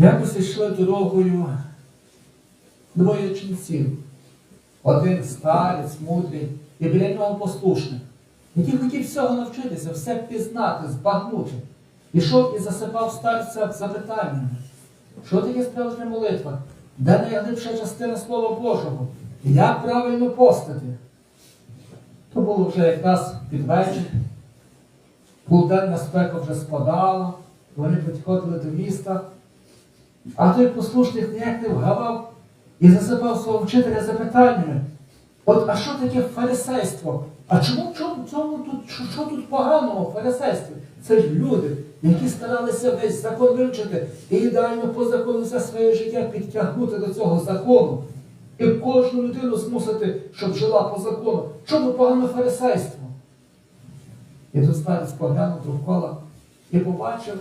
Якось йшли дорогою двоє ченців. Один старець, мудрий, і біля нього послушник, який хотів всього навчитися, все пізнати, збагнути. Ішов і засипав старця запитаннями. Що таке справжня молитва? Де найглибша частина Слова Божого? Як правильно постати? То було вже якраз під вечір. Полденна спека вже спадала, вони підходили до міста, а той послушник ніяк не вгавав і засипав свого вчителя запитаннями. От а що таке фарисейство? А чому чому, цьому тут, що, що тут поганого фарисействі? Це ж люди, які старалися весь закон вивчити і ідеально по закону все своє життя підтягнути до цього закону. І кожну людину змусити, щоб жила по закону. Чому погано фарисейство? І тут старець поглянув довкола і побачив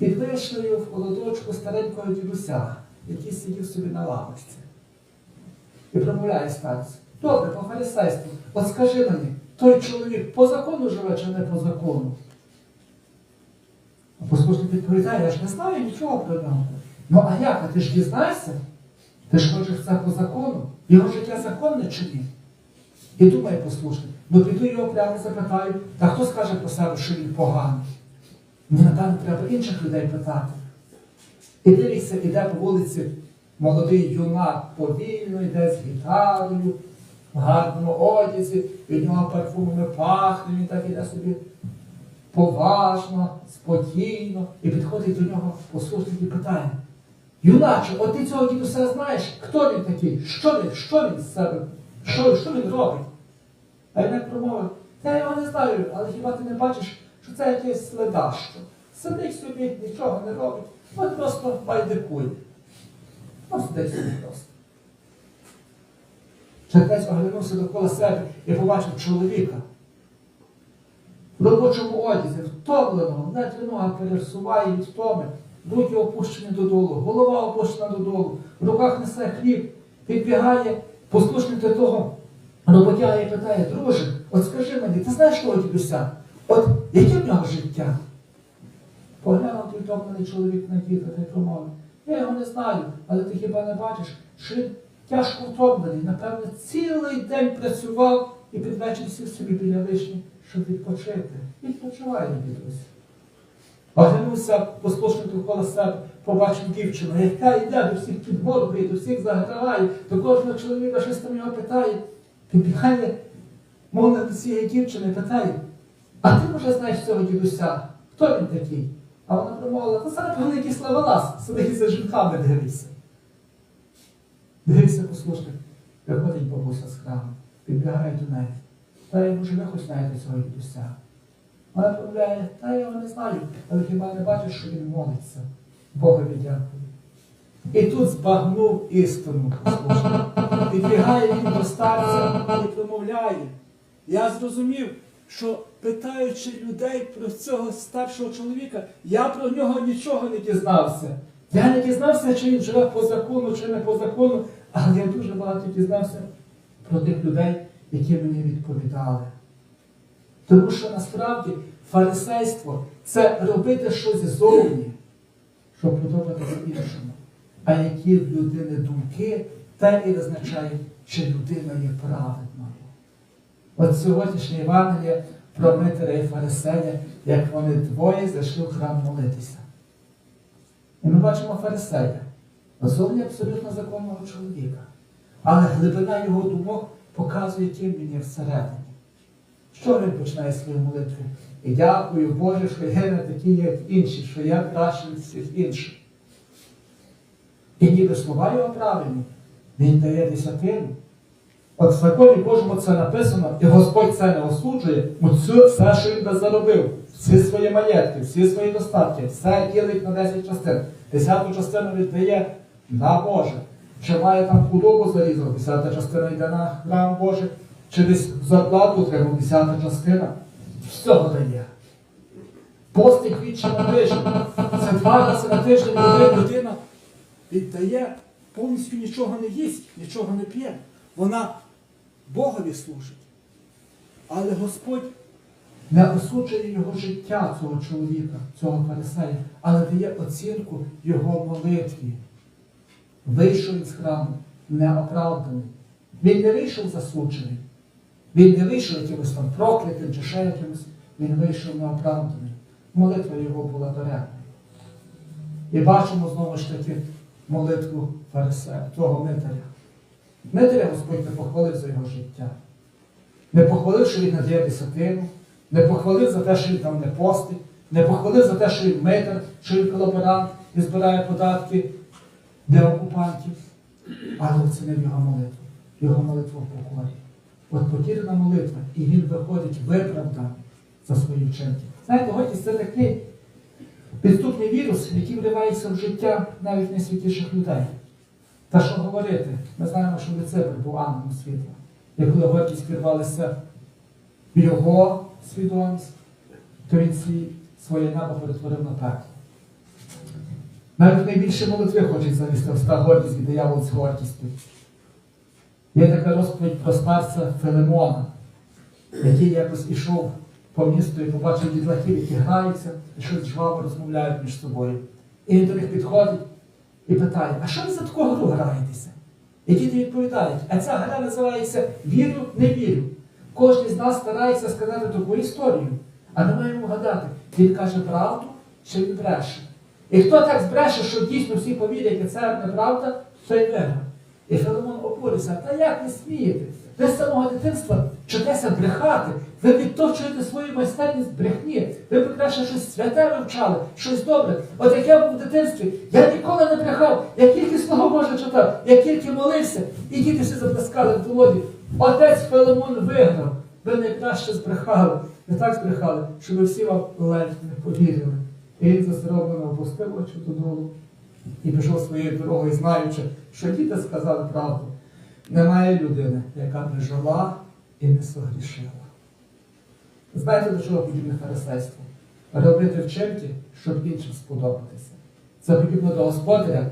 під вишнею в холодочку старенького дідуся, який сидів собі на лавочці. І промовляє старець. Добре, по фарисейству, от скажи мені, той чоловік по закону живе чи не по закону? А послушник відповідає, я ж не знаю нічого про нього. Ну а як? А ти ж дізнаєшся? Ти ж хочеш це по закону? Його життя законне чи ні? І думає послушник, ну піду його прямо запитаю, та хто скаже про себе, що він поганий? Напевно, треба інших людей питати. І дивіться, іде по вулиці молодий юнак повільно йде з гітарою, в гарному одязі, від нього парфумами пахне, він так іде собі поважно, спокійно, і підходить до нього послушник і питає. Юначе, от ти цього дідуся знаєш, хто він такий? Що він? Що він з себе? Що, що він робить? А він як промовив, я його не знаю, але хіба ти не бачиш, що це якесь следащо. Сидить собі, нічого не робить, от просто байдикує. Ну, сидить собі просто. Чернець оглянувся довкола себе і побачив чоловіка. В робочому одязі, втомленого, ледве нога пересуває від втоми, руки опущені додолу, голова опущена додолу, в руках несе хліб, підбігає, послушник до того роботяга і питає, друже, от скажи мені, ти знаєш того дідуся? От яке в нього життя? Поглянув той втомлений чоловік на діда та промовив, я його не знаю, але ти хіба не бачиш, він тяжко втомлений, напевно, цілий день працював і під сів собі біля вишні, щоб відпочити. Відпочиває дідусь. Оглянувся послушник довкола себе, побачив дівчину, яка йде до всіх підборгує, до всіх заграває, до кожного чоловіка щось там його питає. Підбігає, мовна до цієї дівчини питає, а ти може знаєш цього дідуся? Хто він такий? А вона промовила, та це напевно якийсь лавелас, сидить за жінками дивиться. Дивиться послушник, виходить бабуся з храму, підбігає до неї. Та я може ви хоч знаєте цього дідуся. Вона промовляє, та я його не знаю, але хіба не бачиш, що він молиться. Богові дякую. І тут збагнув істину послушник. Підбігає він до старця і промовляє. Я зрозумів, що питаючи людей про цього старшого чоловіка, я про нього нічого не дізнався. Я не дізнався, чи він живе по закону, чи не по закону, але я дуже багато дізнався про тих людей, які мені відповідали. Тому що насправді фарисейство це робити щось зовні, щоб подобатися іншому. А які в людини думки, те і визначає, чи людина є праведною. От сьогоднішнє Євангеліє про Митера і Фарисея, як вони двоє зайшли в храм молитися. І ми бачимо Фарисея, зовні абсолютно законного чоловіка. Але глибина його думок показує, ким він є всередині. Що він починає свою молитву? І дякую Боже, що я не такий, як інші, що я кращий від всіх інших. І ніби слова його правильні, він дає десятину. От в законі Божому це написано, і Господь це не осуджує, бо все, що він би заробив, всі свої маєтки, всі свої достатки, все ділить на 10 частин. Десяту частину віддає на Боже. Чи має там худобу зарізав, десята частина йде на храм Божий, чи десь зарплату отримав, десята частина. Всього дає. Постить двічі на тиждень. Це два рази на тиждень людина віддає, повністю нічого не їсть, нічого не п'є. Вона Богові служить. Але Господь не осуджує його життя цього чоловіка, цього фарисея, але дає оцінку його молитві. Вийшов із храму неоправданий. Він не вийшов засуджений. Він не вийшов якимось там проклятим чи ще якимось. Він вийшов неоправданий. Молитва його була доречною. І бачимо знову ж таки молитву фарисея, того митаря. Митаря Господь не похвалив за його життя. Не похвалив, що він надає десятину, не похвалив за те, що він там не постить, не похвалив за те, що він митар, що він колаборант і збирає податки для окупантів, але оцінив його молитву, його молитву в покорі. От покірна молитва, і він виходить виправданий за свої вчинки. Знаєте, Готість це такий підступний вірус, який вривається в життя навіть найсвятіших людей. Та що говорити? Ми знаємо, що Люцифер був ангелом світла. І коли гордість вірвалася в його свідомість, то він свій, своє небо перетворив на пекло. Навіть найбільше молитви хочуть завісти в гордість і диявол з гордістю. Є така розповідь про старця Филимона, який якось ішов по місту і побачив дітлахів, які граються і щось жваво розмовляють між собою. І він до них підходить і питає, а що ви за таку гру граєтеся? І діти відповідають, а ця гра називається Вірю, не вірю. Кожен з нас старається сказати таку історію, а ми маємо гадати, він каже правду чи він бреше. І хто так збреше, що дійсно всі повірять, і це неправда, то й виграв. І Филимон обурився, та як ви смієте? Ви з самого дитинства вчитеся брехати, ви відточуєте свою майстерність брехні, ви краще щось святе вивчали, щось добре. От як я був в дитинстві, я ніколи не брехав, я тільки слово Боже читав, я тільки молився, і діти всі заплескали в долоні. Отець Филимон виграв. Ви найкраще збрехали. Ви так збрехали, що ви всі вам ледь не повірили. І він засоромлено опустив очі додолу і пішов своєю дорогою, знаючи, що діти сказали правду. Немає людини, яка б жила і не согрішила. Знаєте, до чого подібне фарисейство? Робити вчинки, щоб іншим сподобатися. Це подібно до господаря,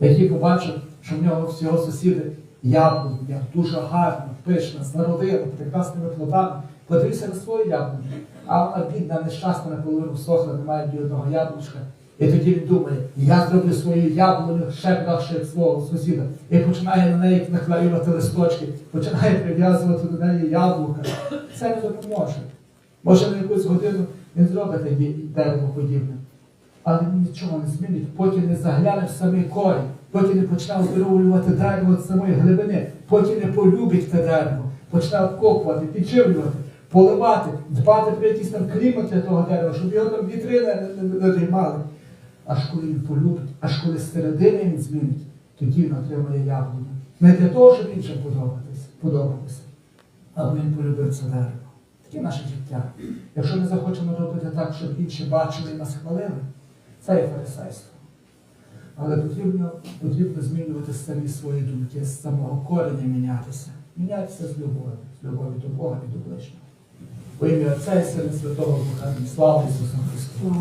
який побачив, що в нього всього сусіди яблуня, дуже гарна, пишна, з народила, прекрасними плодами. Подивився на свою яблуню, а бідна, нещасна, наполовину сохла, немає ні одного яблучка. І тоді він думає, я зроблю свою яблуню ще краще як свого сусіда. І починає на неї наклеювати листочки, починає прив'язувати до неї яблука. Це не допоможе. Може на якусь годину він зробить тоді дерево подібне. Але він нічого не змінить, поки не загляне в самий корінь, поки не почне оздоровлювати дерево з самої глибини, поки не полюбить те дерево, почне обкопувати, підживлювати, поливати, дбати про якийсь там клімат для того дерева, щоб його там вітри не, не, не, дрімали. Аж коли він полюбить, аж коли середини він змінить, тоді він отримає яблуню. Не для того, щоб іншим подобатися, подобатися, аби він полюбив це дерево. Таке наше життя. Якщо ми захочемо робити так, щоб інші бачили і нас хвалили, це є фарисейство. Але потрібно, потрібно змінювати самі свої думки, з самого кореня мінятися. Мінятися з любові, з любові до Бога і до ближнього. Во ім'я Отця і Сина Святого Духа. Слава Ісусу Христу!